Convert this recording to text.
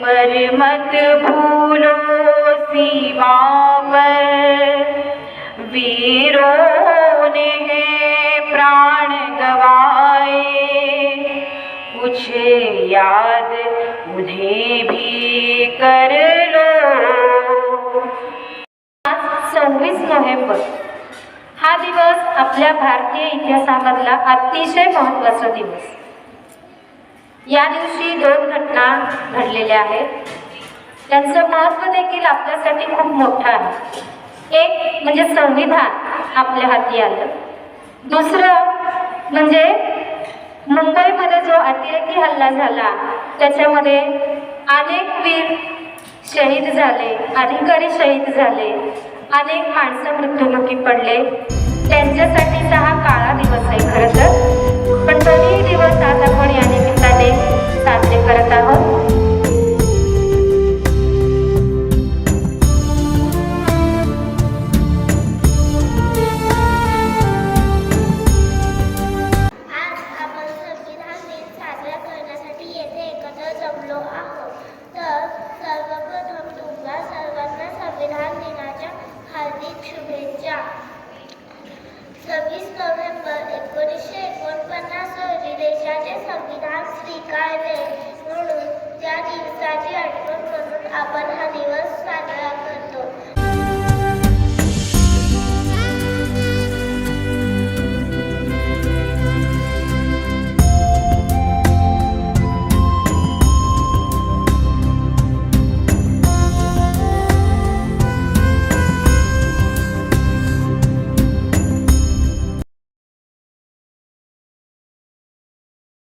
पर मत भूलो सीमा पर वीरों ने प्राण गवाए। कुछ याद उन्हें भी कर लो। आज सव्वीस नोव्हेंबर हा दिवस आपल्या भारतीय इतिहासामधला अतिशय महत्त्वाचा दिवस. या दिवशी दोन घटना घडलेल्या आहेत. त्यांचं महत्त्व देखील आपल्यासाठी खूप मोठं आहे. एक म्हणजे संविधान आपल्या हाती आलं. दुसरं म्हणजे मुंबईमध्ये जो अतिरेकी हल्ला झाला त्याच्यामध्ये अनेक वीर शहीद झाले अधिकारी शहीद झाले अनेक माणसं मृत्युमुखी पडले. त्यांच्यासाठीचा हा काळा जमलो आहोत तर सर्वप्रथम तुम्हा सर्वांना संविधान दिनाच्या हार्दिक शुभेच्छा. सव्वीस नोव्हेंबर एकोणीसशे एकोणपन्नास रोजी देशाचे संविधान स्वीकारले. म्हणून